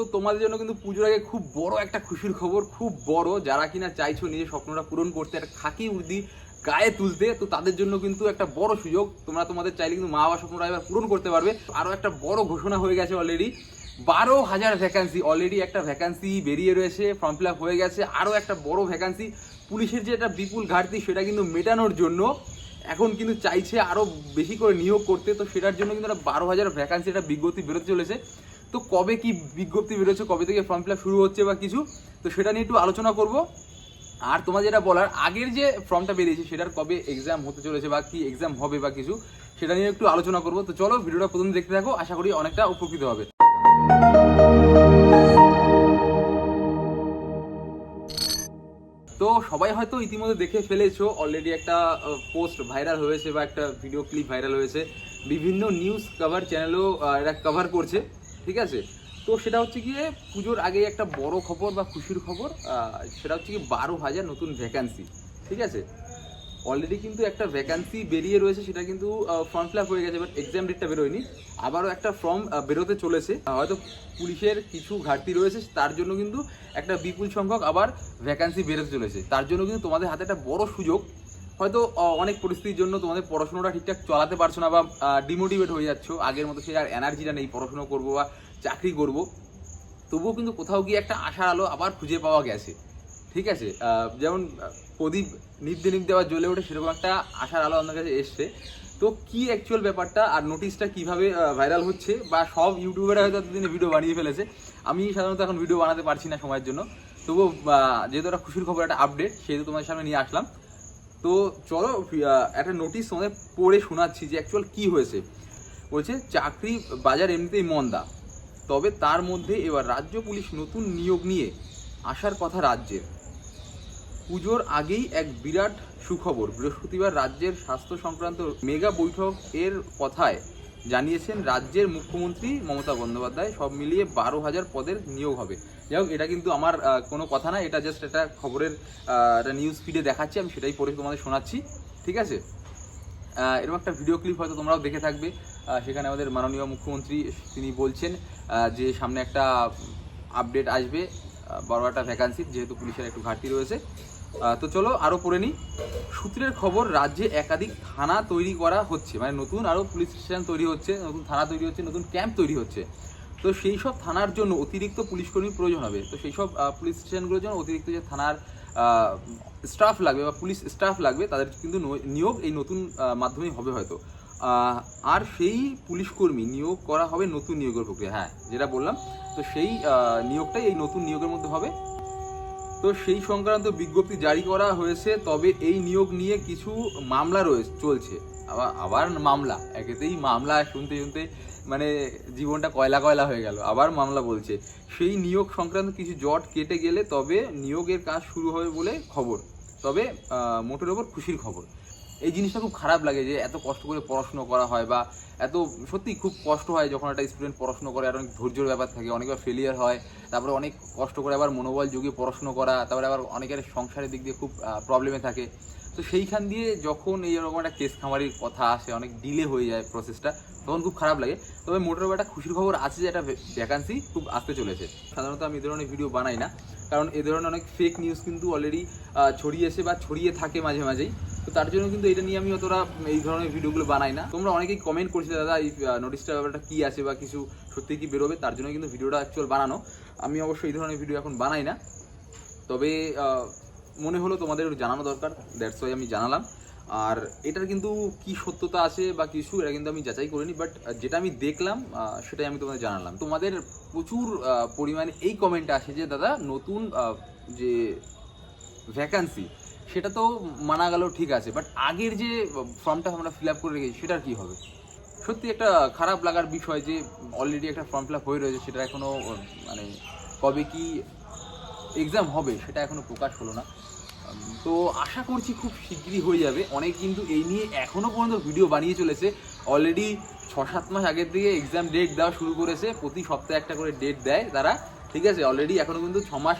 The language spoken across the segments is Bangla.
তো তোমাদের জন্য কিন্তু পুজোর আগে খুব বড় একটা খুশির খবর, খুব বড়। যারা কিনা চাইছো নিজের স্বপ্নটা পূরণ করতে, একটা খাকি উর্দি গায়ে তুলতে, তো তাদের জন্য কিন্তু একটা বড় সুযোগ। তোমরা তোমাদের চাইলে কিন্তু মা বাবার স্বপ্নটা এবার পূরণ করতে পারবে। আরও একটা বড় ঘোষণা হয়ে গেছে অলরেডি বারো হাজার ভ্যাকান্সি অলরেডি একটা ভ্যাকান্সি বেরিয়ে রয়েছে ফর্ম ফিল হয়ে গেছে। আরও একটা বড় ভ্যাকান্সি পুলিশের যে একটা বিপুল ঘাটতি, সেটা কিন্তু মেটানোর জন্য এখন কিন্তু চাইছে আরও বেশি করে নিয়োগ করতে। তো সেটার জন্য কিন্তু একটা বারো হাজার ভ্যাকান্সি একটা বিজ্ঞপ্তি বেরোতে চলেছে। তো কবে কি বিজ্ঞপ্তি বেরোচ্ছে, কবে থেকে ফর্ম ফিল শুরু হচ্ছে বা কিছু, তো সেটা নিয়ে একটু আলোচনা করব। আর তোমার যেটা বলার, আগের যে ফর্মটা বেরিয়েছে সেটার কবে এক্সাম হতে চলেছে বা কি এক্সাম হবে বা কিছু, সেটা নিয়ে একটু আলোচনা করব। তো চলো ভিডিওটা প্রথম দেখতে থাকো, আশা করি অনেকটা উপকৃত হবে। তো সবাই হয়তো ইতিমধ্যে দেখে ফেলেছো অলরেডি একটা পোস্ট ভাইরাল হয়েছে বা একটা ভিডিও ক্লিপ ভাইরাল হয়েছে। বিভিন্ন নিউজ কভার চ্যানেলও এটা কভার করছে। ঠিক আছে? তো সেটা হচ্ছে গিয়ে পুজোর আগে একটা বড় খবর বা খুশির খবর সেটা হচ্ছে কি বারো হাজার নতুন ভ্যাকান্সি ঠিক আছে? অলরেডি কিন্তু একটা ভ্যাকান্সি বেরিয়ে রয়েছে, সেটা কিন্তু ফর্ম ফিল হয়ে গেছে বাট এক্সাম ডেটটা বেরোয়নি। আবারও একটা ফর্ম বেরোতে চলেছে। হয়তো পুলিশের কিছু ঘাটতি রয়েছে, তার জন্য কিন্তু একটা বিপুল সংখ্যক আবার ভ্যাকান্সি বেরোতে চলেছে। তার জন্য কিন্তু তোমাদের হাতে একটা বড় সুযোগ হয়তো অনেক পরিস্থিতির জন্য তোমাদের পড়াশোনাটা ঠিকঠাক চালাতে পারছ না বা ডিমোটিভেট হয়ে যাচ্ছ। আগের মতো সেই আর এনার্জিটা নেই, পড়াশুনো করব বা চাকরি করব। তবুও কিন্তু কোথাও গিয়ে একটা আশার আলো আবার খুঁজে পাওয়া গেছে। ঠিক আছে? যেমন প্রদীপ নিত্যে নিত্যে আবার জ্বলে ওঠে সেরকম একটা আশার আলো আপনার কাছে এসছে। তো কি অ্যাকচুয়াল ব্যাপারটা আর নোটিশটা কীভাবে ভাইরাল হচ্ছে বা সব ইউটিউবাররা হয়তো এতদিনে ভিডিও বানিয়ে ফেলেছে। আমি সাধারণত এখন ভিডিও বানাতে পারছি না সময়ের জন্য। তবুও যেহেতু একটা খুশির খবর, একটা আপডেট সেহেতু তোমাদের সামনে নিয়ে আসলাম। তো চলো একটা নোটিশ তোমাদের পড়ে শোনাচ্ছি যে অ্যাকচুয়াল কি হয়েছে। বলছে, চাকরি বাজার এমনিতেই মন্দা। তবে তার মধ্যে এবার রাজ্য পুলিশ নতুন নিয়োগ নিয়ে আসার কথা রাজ্যের। পুজোর আগেই এক বিরাট সুখবর। বৃহস্পতিবার রাজ্যের স্বাস্থ্য সংক্রান্ত মেগা বৈঠক এর কথায় জানিয়েছেন রাজ্যের মুখ্যমন্ত্রী মমতা বন্দ্যোপাধ্যায়। সব মিলিয়ে বারো হাজার পদের নিয়োগ হবে। যাই হোক, এটা কিন্তু আমার কোনো কথা না। এটা জাস্ট একটা খবরের একটা নিউজ ফিডে দেখাচ্ছি। আমি সেটাই পড়ে তোমাদের শোনাচ্ছি। ঠিক আছে? এরকম একটা ভিডিও ক্লিপ হয়তো তোমরাও দেখে থাকবে। সেখানে আমাদের মাননীয় মুখ্যমন্ত্রী তিনি বলছেন যে সামনে একটা আপডেট আসবে। বড় একটা ভ্যাকান্সি, যেহেতু পুলিশের একটু ঘাটতি রয়েছে। তো চলো আরও পড়ে নিই। সূত্রের খবর, রাজ্যে একাধিক থানা তৈরি করা হচ্ছে। মানে নতুন আরও পুলিশ স্টেশন তৈরি হচ্ছে, নতুন থানা তৈরি হচ্ছে, নতুন ক্যাম্প তৈরি হচ্ছে। তো সেই সব থানার জন্য অতিরিক্ত পুলিশ কর্মী প্রয়োজন হবে। তো সেই সব পুলিশ স্টেশনগুলোর জন্য অতিরিক্ত যে থানার স্টাফ লাগবে বা পুলিশ স্টাফ লাগবে, তাদের কিন্তু নিয়োগ এই নতুন মাধ্যমেই হবে হয়তো। আর সেই পুলিশ কর্মী নিয়োগ করা হবে নতুন নিয়োগের প্রক্রিয়া হ্যাঁ যেটা বললাম। তো সেই নিয়োগটাই এই নতুন নিয়োগের মধ্যে হবে। তো সেই সংক্রান্ত বিজ্ঞপ্তি জারি করা হয়েছে, তবে এই নিয়োগ নিয়ে কিছু মামলা রয়েছে, চলছে। আবার আবার মামলা, একেতেই মামলা, শুনতে শুনতে মানে জীবনটা কয়লা কয়লা হয়ে গেল, আবার মামলা বলছে। সেই নিয়োগ সংক্রান্ত কিছু জট কেটে গেলে তবে নিয়োগের কাজ শুরু হবে বলে খবর, তবে মোটের ওপর খুশির খবর। এই জিনিসটা খুব খারাপ লাগে যে এত কষ্ট করে পড়াশুনো করা হয় বা এত সত্যি খুব কষ্ট হয় যখন একটা স্টুডেন্ট পড়াশুনো করে, আর অনেক ধৈর্যের ব্যাপার থাকে অনেকবার ফেলিয়ার হয়, তারপরে অনেক কষ্ট করে আবার মনোবল যুগে পড়াশুনো করা, তারপরে আবার অনেকের সংসারের দিক দিয়ে খুব প্রবলেমে থাকে। তো সেইখান দিয়ে যখন এই রকম একটা কেস খামারির কথা আসে, অনেক ডিলে হয়ে যায় প্রসেসটা তখন খুব খারাপ লাগে। তবে মোটের একটা খুশির খবর আছে যে একটা ভ্যাকান্সি খুব আসতে চলেছে। সাধারণত আমি এই ধরনের ভিডিও বানাই না। কারণ এ ধরনের অনেক ফেক নিউজ কিন্তু অলরেডি ছড়িয়েছে বা ছড়িয়ে থাকে মাঝে মাঝেই। তো তার জন্য কিন্তু এটা নিয়ে আমি অতটা এই ধরনের ভিডিওগুলো বানাই না। তোমরা অনেকেই কমেন্ট করছিলে, দাদা, এই নোটিশটা ব্যাপারটা কী আছে বা কিছু সত্যি কি বেরোবে? তার জন্য কিন্তু ভিডিওটা অ্যাকচুয়াল বানানো। আমি অবশ্যই এই ধরনের ভিডিও এখন বানাই না। তবে মনে হলো তোমাদের জানানো দরকার দ্যাটস ওয়াই আমি জানালাম। আর এটার কিন্তু কি সত্যতা আছে বা কিছু এটা কিন্তু আমি যাচাই করিনি বাট যেটা আমি দেখলাম সেটাই আমি তোমাদের জানালাম। তোমাদের প্রচুর পরিমাণে এই কমেন্ট আসে যে, দাদা, নতুন যে ভ্যাকান্সি সেটা তো মানা গেল, ঠিক আছে বাট আগের যে ফর্মটা আমরা ফিল আপ করে রেখেছি, সেটার কি হবে? সত্যি একটা খারাপ লাগার বিষয় যে অলরেডি একটা ফর্ম ফিল আপ হয়ে রয়েছে, সেটা এখনও মানে কবে কি এক্সাম হবে, সেটা এখনও প্রকাশ হলো না। তো আশা করছি খুব শীঘ্রই হয়ে যাবে। অনেক কিন্তু এই নিয়ে এখনও পর্যন্ত ভিডিও বানিয়ে চলেছে। অলরেডি ছ সাত মাস আগের থেকে এক্সাম ডেট দেওয়া শুরু করেছে। প্রতি সপ্তাহে একটা করে ডেট দেয় তারা। ঠিক আছে অলরেডি এখনও কিন্তু ছ মাস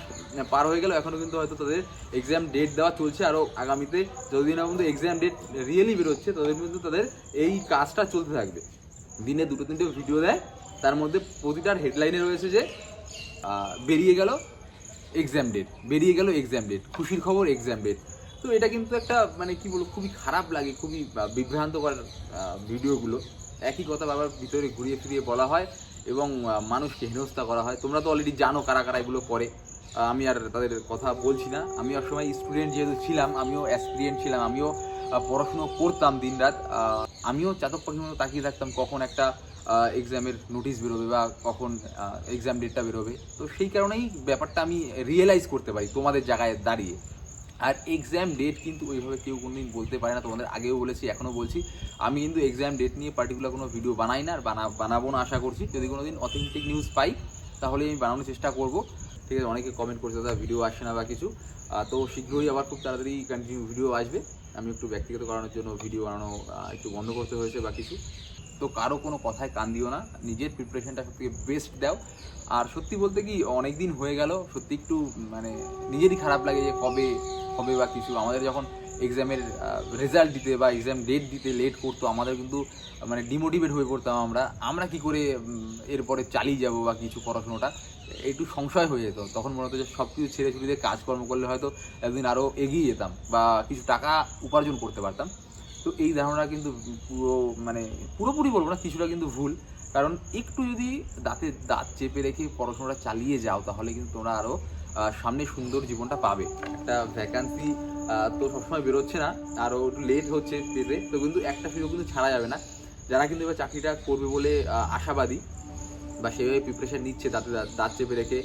পার হয়ে গেল। এখনও কিন্তু হয়তো তাদের এক্সাম ডেট দেওয়া চলছে। আরও আগামীতে যতদিন না পর্যন্ত এক্সাম ডেট রিয়েলি বেরোচ্ছে, ততদিন কিন্তু তাদের এই কাজটা চলতে থাকবে। দিনে দুটো তিনটে ভিডিও দেয়। তার মধ্যে প্রতিটার হেডলাইনে রয়েছে যে বেরিয়ে গেল। এক্সাম ডেট বেরিয়ে গেল এক্সাম ডেট খুশির খবর এক্সাম ডেট তো এটা কিন্তু একটা মানে কি বলব খুবই খারাপ লাগে খুবই বিভ্রান্তকর ভিডিওগুলো। একই কথা বারবার ভিতরে ঘুরিয়ে ফিরিয়ে বলা হয় এবং মানুষকে হেনস্থা করা হয়। তোমরা তো অলরেডি জানো কারা কারা এগুলো করে। আমি আর তাদের কথা বলছি না। আমি সময় স্টুডেন্ট যেহেতু ছিলাম আমিও অ্যাসপিরিয়েন্ট ছিলাম আমিও পড়াশুনো করতাম দিনরাত। আহ, আমিও চাতক পাখির মতো তাকিয়ে থাকতাম কখন একটা এক্সামের নোটিশ বেরোবে বা কখন এক্সাম ডেটটা বেরোবে। তো সেই কারণেই ব্যাপারটা আমি রিয়েলাইজ করতে পারি তোমাদের জায়গায় দাঁড়িয়ে। আর এক্সাম ডেট কিন্তু ওইভাবে কেউ কোনোদিন বলতে পারে না। তোমাদের আগেও বলেছি, এখনও বলছি। আমি কিন্তু এক্সাম ডেট নিয়ে পার্টিকুলার কোনো ভিডিও বানাই না আর বানা, বানাবো না আশা করছি। যদি কোনো দিন অথেন্টিক নিউজ পাই, তাহলে আমি বানানোর চেষ্টা করব। ঠিক আছে, অনেকে কমেন্ট করছে, দাদা ভিডিও আসে না বা কিছু। তো শীঘ্রই আবার খুব তাড়াতাড়ি কন্টিনিউ ভিডিও আসবে। আমি একটু ব্যক্তিগত কারণের জন্য ভিডিও বানানো একটু বন্ধ করতে হয়েছে বা কিছু। তো কারও কোনো কথায় কান দিও না। নিজের প্রিপারেশনটা সব থেকে বেস্ট দাও। আর সত্যি বলতে কি অনেক দিন হয়ে গেল, সত্যি একটু মানে নিজেরই খারাপ লাগে যে কবে হবে বা কিছু। আমাদের যখন এক্সামের রেজাল্ট দিতে বা এক্সাম ডেট দিতে লেট করতো, আমাদের কিন্তু মানে ডিমোটিভেট হয়ে পড়তাম আমরা। আমরা কি করে এরপরে চালিয়ে যাব বা কিছু পড়াশোনাটা, একটু সংশয় হয়ে যেত। তখন মনে হতো যে সব কিছু ছেড়ে ছুড়ে কাজকর্ম করলে হয়তো একদিন আরও এগিয়ে যেতাম বা কিছু টাকা উপার্জন করতে পারতাম। তো এই ধারণা কিন্তু পুরো মানে পুরোপুরি বলব না, কিছুটা কিন্তু ভুল। কারণ একটু যদি দাঁতে দাঁত চেপে রেখে পড়াশোনাটা চালিয়ে যাও, তাহলে কিন্তু তোমরা আরও সামনে সুন্দর জীবনটা পাবে। একটা ভ্যাকান্সি তো সবসময় বেরোচ্ছে না আরও একটু লেট হচ্ছে পেতে। তো কিন্তু একটা সুযোগ কিন্তু ছাড়া যাবে না। যারা কিন্তু এবার চাকরিটা করবে বলে আশাবাদী বা সেভাবে প্রিপারেশান নিচ্ছে দাঁত দাঁত চেপে রেখে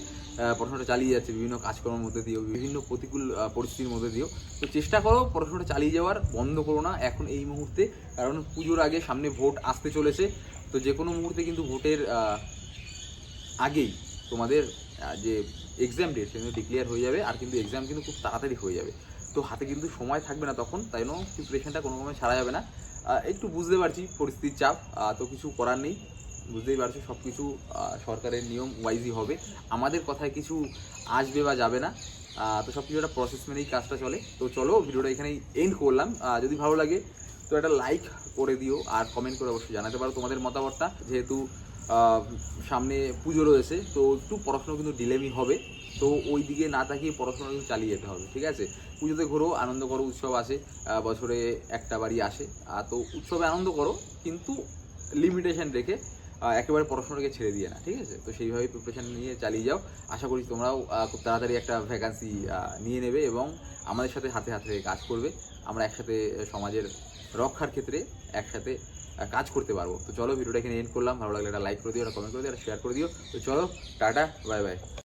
পড়াশোনাটা চালিয়ে যাচ্ছে বিভিন্ন কাজকর্মের মধ্যে দিয়েও, বিভিন্ন প্রতিকূল পরিস্থিতির মধ্যে দিয়েও। তো চেষ্টা করো, পড়াশোনাটা চালিয়ে যাওয়ার, বন্ধ করো না এখন এই মুহূর্তে, কারণ পুজোর আগে সামনে ভোট আসতে চলেছে। তো যে কোনো মুহূর্তে কিন্তু ভোটের আগেই তোমাদের যে এক্সাম ডেট সেগুলো ডিক্লেয়ার হয়ে যাবে, আর কিন্তু এক্সাম কিন্তু খুব তাড়াতাড়ি হয়ে যাবে। তো হাতে কিন্তু সময় থাকবে না তখন, তাই জন্য প্রিপারেশানটা কোনো রকমে ছাড়া যাবে না। একটু বুঝতে পারছি পরিস্থিতির চাপ তো কিছু করার নেই। বুঝতেই পারছ সব কিছু সরকারের নিয়ম ওয়াইজই হবে। আমাদের কথায় কিছু আসবে বা যাবে না। তো সব কিছু একটা প্রসেস মেনেই কাজটা চলে। তো চলো, ভিডিওটা এখানেই এন্ড করলাম। যদি ভালো লাগে, তো একটা লাইক করে দিও আর কমেন্ট করে অবশ্যই জানাতে পারো তোমাদের মতামতটা। যেহেতু সামনে পুজো রয়েছে, তো একটু পড়াশোনা কিন্তু ডিলেমি হবে। তো ওই দিকে না তাকিয়ে পড়াশোনা কিন্তু চালিয়ে যেতে হবে, ঠিক আছে? পুজোতে ঘোরো, আনন্দ করো, উৎসব আসে বছরে একটা বাড়ি আসে। তো উৎসবে আনন্দ করো, কিন্তু লিমিটেশন রেখে একেবারে পড়াশোনাকে ছেড়ে দিয়ে না, ঠিক আছে? তো সেইভাবেই প্রিপারেশান নিয়ে চালিয়ে যাও। আশা করি তোমরাও খুব তাড়াতাড়ি একটা ভ্যাকান্সি নিয়ে নেবে এবং আমাদের সাথে হাতে হাতে কাজ করবে। আমরা একসাথে সমাজের রক্ষার ক্ষেত্রে একসাথে কাজ করতে পারব। তো চলো, ভিডিওটা এখানে এন্ড করলাম। ভালো লাগলে একটা লাইক করে দিও, একটা কমেন্ট করে দিও, একটা শেয়ার করে দিও। তো চলো, টাটা বাই বাই